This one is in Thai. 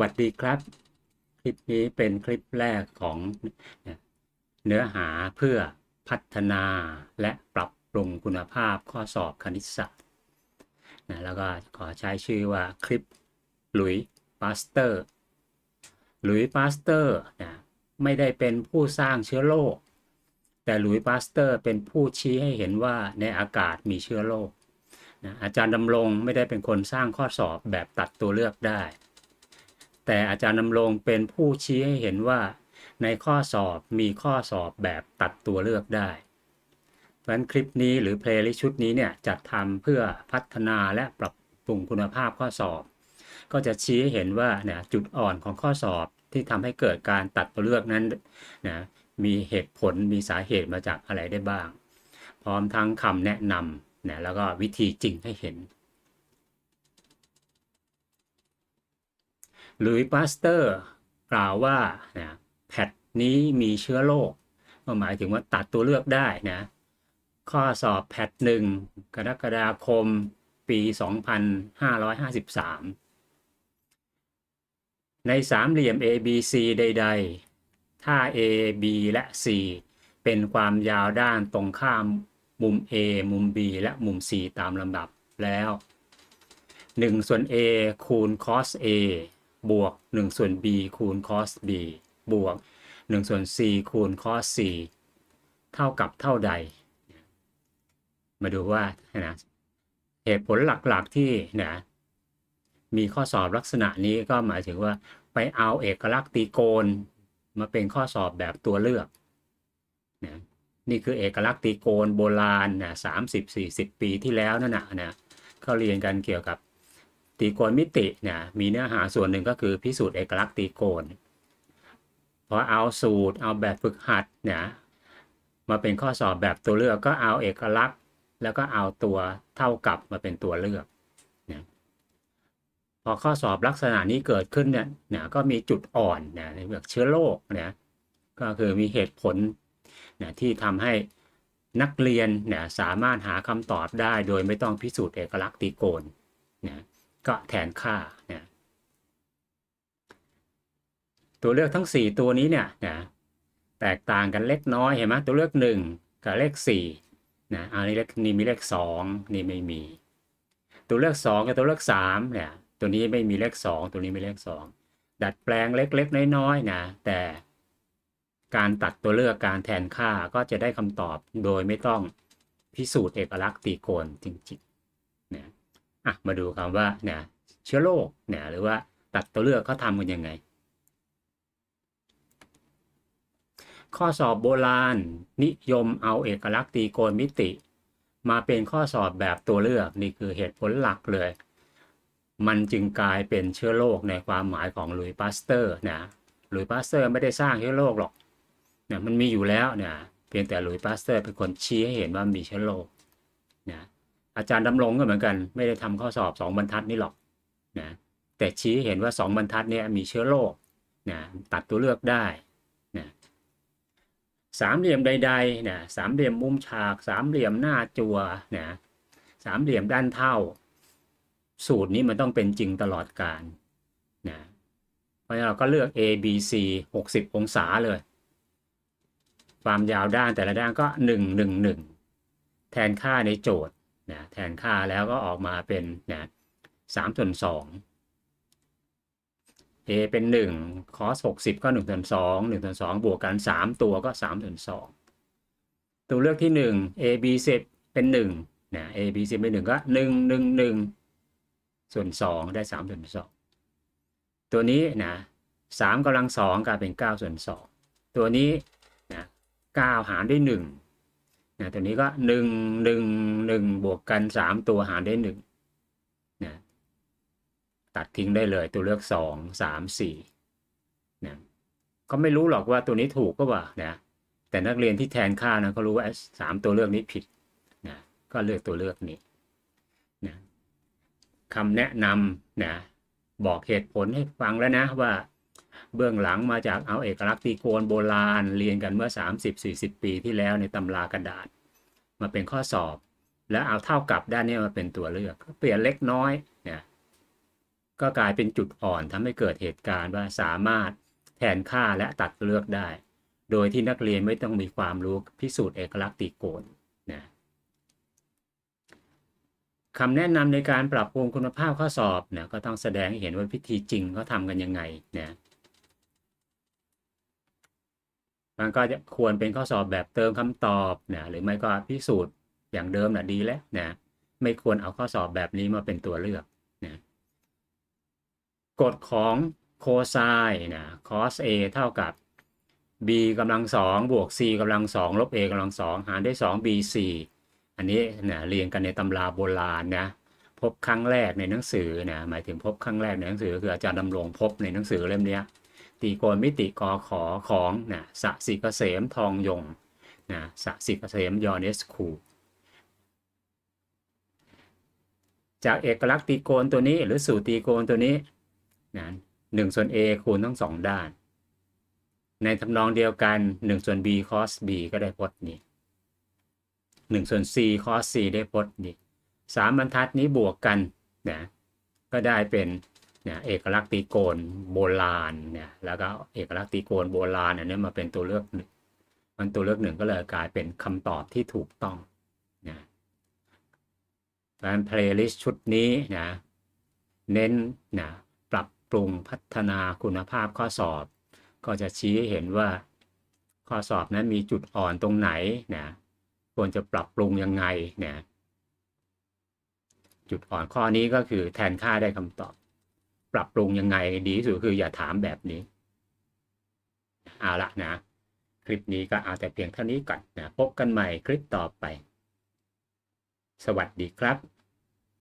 วัสดีครับ คลิปนี้เป็นคลิปแรกของเนื้อหาเพื่อพัฒนาและปรับปรุงคุณภาพข้อสอบคณิตศาสตร์นะแล้วก็ขอใช้ชื่อว่าคลิปหลุยปาสเตอร์หลุยปาสเตอร์นะไม่ได้เป็นผู้สร้างเชื้อโรคแต่หลุยปาสเตอร์เป็นผู้ชี้ให้เห็นว่าในอากาศมีเชื้อโรคนะอาจารย์ดำรงไม่ได้เป็นคนสร้างข้อสอบแบบตัดตัวเลือกได้ แต่อาจารย์ดำรงเป็นผู้ชี้ให้เห็นว่า ในข้อสอบมีข้อสอบแบบตัดตัวเลือกได้ เพราะฉะนั้นคลิปนี้หรือเพลย์ลิสชุดนี้เนี่ยจัดทำเพื่อพัฒนาและปรับปรุงคุณภาพข้อสอบ ก็จะชี้ให้เห็นว่าเนี่ยจุดอ่อนของข้อสอบที่ทำให้เกิดการตัดตัวเลือกนั้นนะมีเหตุผลมีสาเหตุมาจากอะไรได้บ้าง พร้อมทั้งคำแนะนำนะแล้วก็วิธีจริงให้เห็น หลุยปาสเตอร์กล่าวว่านะแพทนี้มีเชื้อโรคก็หมายถึงว่าตัดตัวเลือกได้นะ ข้อสอบแพทหนึ่งกรกฎาคมปี 2553 ในสามเหลี่ยม ABC ใด ๆ ถ้า A B และ C เป็นความยาวด้านตรงข้ามมุม A มุม B และมุม C ตามลำดับแล้ว1ส่วน A คูณ cos A บวก 1 ส่วน b คูณ cos b บวก 1 ส่วน c คูณ cos c เท่ากับเท่าใด มาดูว่านะเหตุผลหลักๆที่นะมีข้อสอบลักษณะนี้ก็หมายถึงว่าไปเอาเอกลักษณ์ตีโกณมาเป็นข้อสอบแบบตัวเลือกนะนี่คือเอกลักษณ์ตีโกณโบราณนะสามสิบสี่สิบปีที่แล้วนั่นนะนะเขาเรียนกันเกี่ยวกับ ตีโกณมิติเนี่ยมีเนื้อหาส่วนหนึ่งก็คือพิสูจน์เอกลักษณ์ตีโกณพอเอาสูตรเอาแบบฝึกหัดเนี่ยมาเป็นข้อสอบแบบตัวเลือกก็เอาเอกลักษณ์ แล้วก็เอาตัวเท่ากับมาเป็นตัวเลือกนะพอข้อสอบลักษณะนี้เกิดขึ้นเนี่ยนะก็มีจุดอ่อนนะในเรื่องเชื้อโรคนะก็คือมีเหตุผลนะที่ทำให้นักเรียนเนี่ยสามารถหาคำตอบได้โดยไม่ต้องพิสูจน์เอกลักษณ์ตีโกณนะ ก็แทนค่าเนะตัวเลือกทั้ง 4 ตัวนี้เนี่ยนะแตกต่างกันเล็กน้อยเห็นไหมตัวเลือก 1 กับเลข4นะอันนี้เลขนี่มีเลข 2 นี่ไม่มี ตัวเลือก 2 กับตัวเลือก3เนี่ยตัวนี้ไม่มีเลข 2 ตัวนี้ไม่เลข 2 ดัดแปลงเล็กๆน้อยๆนะแต่การตัดตัวเลือกการแทนค่าก็จะได้คำตอบโดยไม่ต้องพิสูจน์เอกลักษณ์ตีโกณจริงๆนะ อะมาดูคำว่าเนี่ยเชื้อโรคเนี่ยหรือว่าตัดตัวเลือกเขาทำกันยังไง ข้อสอบโบราณ นิยมเอาเอกลักษณ์ตีโกณมิติ มาเป็นข้อสอบแบบตัวเลือกนี่คือเหตุผลหลักเลย มันจึงกลายเป็นเชื้อโรคในความหมายของลุยปาสเตอร์นะลุยปาสเตอร์ไม่ได้สร้างเชื้อโรคหรอกเนี่ยมันมีอยู่แล้วเนี่ยเพียงแต่ลุยปาสเตอร์เป็นคนชี้ให้เห็นว่ามีเชื้อโรคนะ อาจารย์ดำรงก็เหมือนกัน ไม่ได้ทำข้อสอบสองบรรทัดนี่หรอกนะแต่ชี้เห็นว่าสองบรรทัดเนี่ยมีเชื้อโรคนะตัดตัวเลือกได้นะสามเหลี่ยมใดๆนะสามเหลี่ยมมุมฉาก สามเหลี่ยมหน้าจัวนะสามเหลี่ยมด้านเท่า สูตรนี้มันต้องเป็นจริงตลอดการนะเพราะฉะนั้นเราก็เลือก A B C 60 องศาเลย ความยาวด้านแต่ละด้านก็ 1 1 1 แทนค่าในโจทย์ นะแทนค่าแล้วก็ออกมาเป็นนะสามส่วนสอง a เป็นหนึ่ง cos หกสิบก็หนึ่งส่วนสองหนึ่งส่วนสองบวกกันสามตัวก็สามส่วนสองตัวเลือกที่หนึ่ง a b สิบเป็นหนึ่งนะ a b สิบเป็นหนึ่งก็หนึ่งหนึ่งหนึ่งส่วนสองได้สามส่วนสองตัวนี้นะสามกำลังสองกลายเป็นเก้าส่วนสองตัวนี้นะเก้าหารด้วยห นะตัวนี้ก็หนึ่งหนึ่งหนึ่งบวกกันสามตัวหารได้หนึ่งนะตัดทิ้งได้เลยตัวเลือกสองสามสี่นะก็ไม่รู้หรอกว่าตัวนี้ถูกก็ว่านะแต่นักเรียนที่แทนค่านะเขารู้ว่าสามตัวเลือกนี้ผิดนะก็เลือกตัวเลือกนี้นะคำแนะนำนะบอกเหตุผลให้ฟังแล้วนะว่า เบื้องหลังมาจากเอาเอกลักษณ์ตีโกนโบราณเรียนกันเมื่อ 30-40 ปีที่แล้วในตำรากระดาษ มาเป็นข้อสอบ แล้วเอาเท่ากับด้านนี้มาเป็นตัวเลือก เปลี่ยนเล็กน้อยเนี่ยก็กลายเป็นจุดอ่อนทำให้เกิดเหตุการณ์ว่าสามารถแทนค่าและตัดเลือกได้ โดยที่นักเรียนไม่ต้องมีความรู้พิสูจน์เอกลักษณ์ตีโกณนะคำแนะนำในการปรับปรุงคุณภาพข้อสอบเนะก็ต้องแสดงให้เห็นว่าพิธีจริงเขาทำกันยังไงเนะ มันก็จะควรเป็นข้อสอบแบบเติมคำตอบนะหรือไม่ก็พิสูจน์อย่างเดิมนะดีแล้วนะไม่ควรเอาข้อสอบแบบนี้มาเป็นตัวเลือกนะกฎของโคไซน์นะ cos a เท่ากับ b กำลังสองบวก c กำลังสองลบ a กำลังสองหารด้วย 2 bc อันนี้นะเรียนกันในตำราโบราณนะพบครั้งแรกในหนังสือนะหมายถึงพบครั้งแรกในหนังสือคืออาจารย์ดำรงพบในหนังสือเล่มนี้ ตีโกณมิติกอขอของนะสะสิกเกษมทองยงนะสะสิกเกษมยอเนสคูจากเอกลักษณ์ตีโกณตัวนี้หรือสูตรตีโกณตัวนี้นะหนึ่งส่วน a คูณทั้งสองด้าน ในทำนองเดียวกัน 1 ส่วน b cos b ก็ได้พจน์นี้1ส่วน c cos c ได้พจน์นี้สามบรรทัดนี้บวกกันนะก็ได้เป็น นะเอกลักษณ์ตีโกณโบราณเนี่ยแล้วก็เอกลักษณ์ตีโกณโบราณอันนี้มาเป็นตัวเลือกหนึ่งมันตัวเลือกหนึ่งก็เลยกลายเป็นคำตอบที่ถูกต้องนะการเพลย์ลิสต์ชุดนี้นะเน้นนะปรับปรุงพัฒนาคุณภาพข้อสอบ ก็จะชี้ให้เห็นว่าข้อสอบนั้นมีจุดอ่อนตรงไหนนะควรจะปรับปรุงยังไงนะจุดอ่อนข้อนี้ก็คือแทนค่าได้คำตอบ ปรับปรุงยังไงดีที่สุดคืออย่าถามแบบนี้เอาละนะ คลิปนี้ก็เอาแต่เพียงเท่านี้ก่อนนะพบกันใหม่คลิปต่อไป สวัสดีครับ